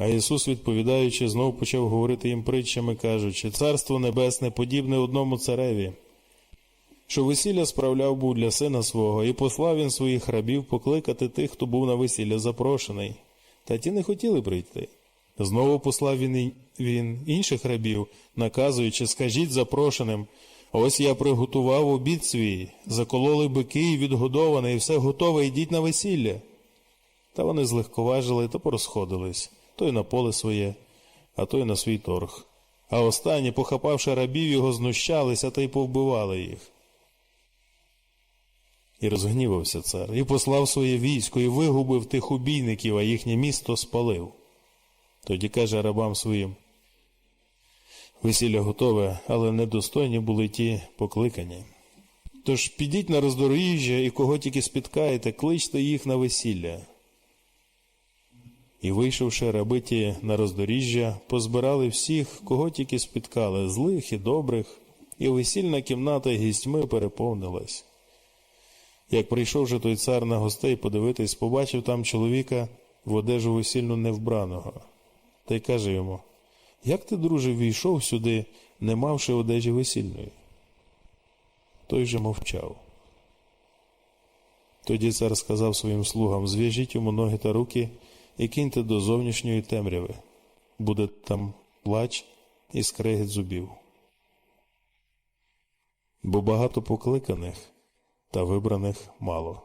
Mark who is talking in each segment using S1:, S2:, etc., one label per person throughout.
S1: А Ісус, відповідаючи, знов почав говорити їм притчами, кажучи, Царство Небесне подібне одному цареві, що весілля справляв був для сина свого, і послав він своїх рабів покликати тих, хто був на весілля запрошений. Та ті не хотіли прийти. Знову послав він, він інших рабів, наказуючи, скажіть запрошеним, ось я приготував обід свій, закололи бики і відгодоване, і все готове, йдіть на весілля. Та вони злегковажили та порозходились, той на поле своє, а той на свій торг. А останні, похапавши рабів, його знущалися та й повбивали їх. І розгнівався цар, і послав своє військо, і вигубив тих убійників, а їхнє місто спалив. Тоді каже рабам своїм: Весілля готове, але недостойні були ті покликані. Тож підіть на роздоріжжя і кого тільки спіткаєте, кличте їх на весілля. І, вийшовши раби ті на роздоріжжя, позбирали всіх, кого тільки спіткали, злих і добрих, і весільна кімната гістьми переповнилась. Як прийшов же той цар на гостей подивитись, побачив там чоловіка в одежу весільну невбраного. Та й каже йому: Як ти, друже, війшов сюди, не мавши одежі весільної? Той же мовчав. Тоді цар сказав своїм слугам: зв'яжіть йому ноги та руки і киньте до зовнішньої темряви. Буде там плач і скрегіт зубів. Бо багато покликаних та вибраних мало.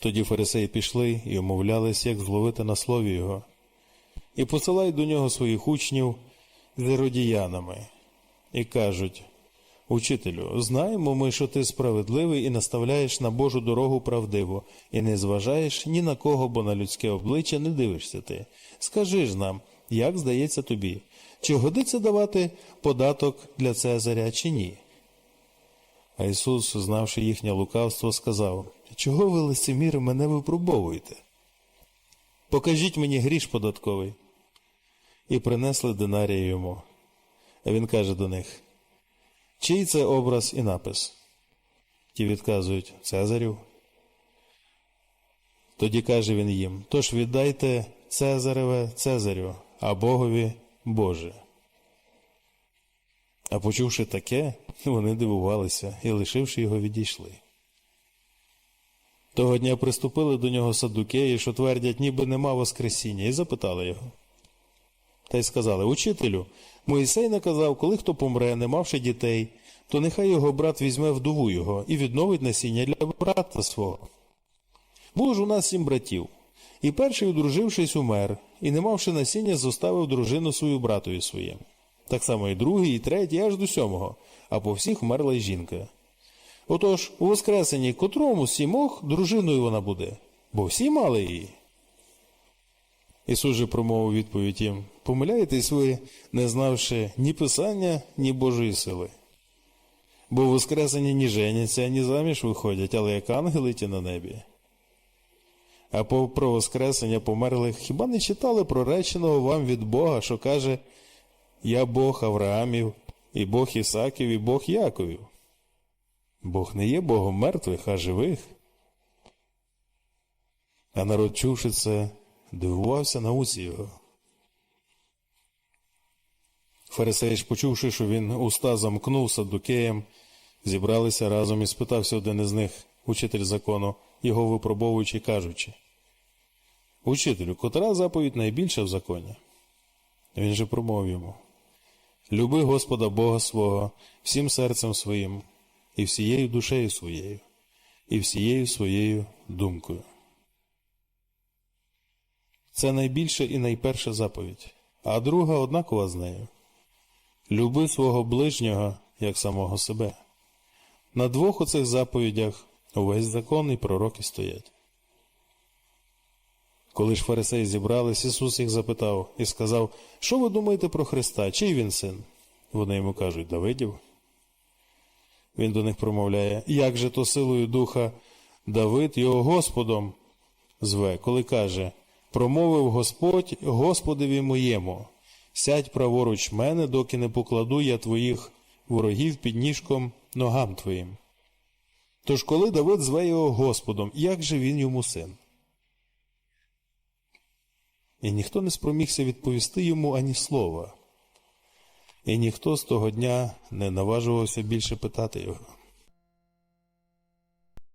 S1: Тоді фарисеї пішли і умовлялись, як зловити на слові його, і посилають до нього своїх учнів з іродіянами, і кажуть Учителю, знаємо ми, що ти справедливий і наставляєш на Божу дорогу правдиво, і не зважаєш ні на кого, бо на людське обличчя не дивишся ти. Скажи ж нам, як здається тобі, чи годиться давати податок для Цезаря, чи ні? А Ісус, знавши їхнє лукавство, сказав: Чого ви, лицеміри, мене випробовуєте? Покажіть мені гріш податковий. І принесли динарія йому. А він каже до них: Чий це образ і напис? Ті відказують Цезарів. Тоді каже він їм: Тож віддайте Цезареве Цезарю, а Богові Боже. А почувши таке, вони дивувалися і, лишивши його, відійшли. Того дня приступили до нього саддукеї, що твердять, ніби нема Воскресіння, і запитали його. Та й сказали Учителю, Моїсей наказав, коли хто помре, не мавши дітей, то нехай його брат візьме вдову його і відновить насіння для брата свого. Було ж у нас сім братів, і перший, одружившись, умер, і, не мавши насіння, зоставив дружину свою братові своєму. Так само і другий, і третій, аж до сьомого, а по всіх вмерла й жінка. Отож, у Воскресенні котрому сімох дружиною вона буде, бо всі мали її. Ісус же промовив відповідь їм: Помиляєтесь ви, не знавши ні Писання, ні Божої сили. Бо в Воскресенні ні женяться, ні заміж виходять, але як ангели ті на небі. А про Воскресення померлих хіба не читали про реченого вам від Бога, що каже Я Бог Авраамів, і Бог Ісаків, і Бог Яковів. Бог не є Богом мертвих, а живих. А народ, чувши це, дивувався науці його. Фарисей почувши, що він уста замкнув саддукеєм, зібралися разом і спитався один із них, учитель закону, його випробовуючи, кажучи Учителю, котра заповідь найбільша в законі? Він же промовив йому Люби Господа Бога свого всім серцем своїм, і всією душею своєю, і всією своєю думкою. Це найбільша і найперша заповідь, а друга однакова з нею. Люби свого ближнього, як самого себе. На двох оцих заповідях увесь закон і пророки стоять. Коли ж фарисеї зібрались, Ісус їх запитав і сказав, що ви думаєте про Христа, чий він син? Вони йому кажуть, Давидів. Він до них промовляє, як же то силою духа Давид його Господом зве, коли каже, промовив Господь Господеві моєму, сядь праворуч мене, доки не покладу я твоїх ворогів під ніжком ногам твоїм. Тож коли Давид зве його Господом, як же він йому син? і ніхто не спромігся відповісти йому ані слова. І ніхто з того дня не наважувався більше питати його.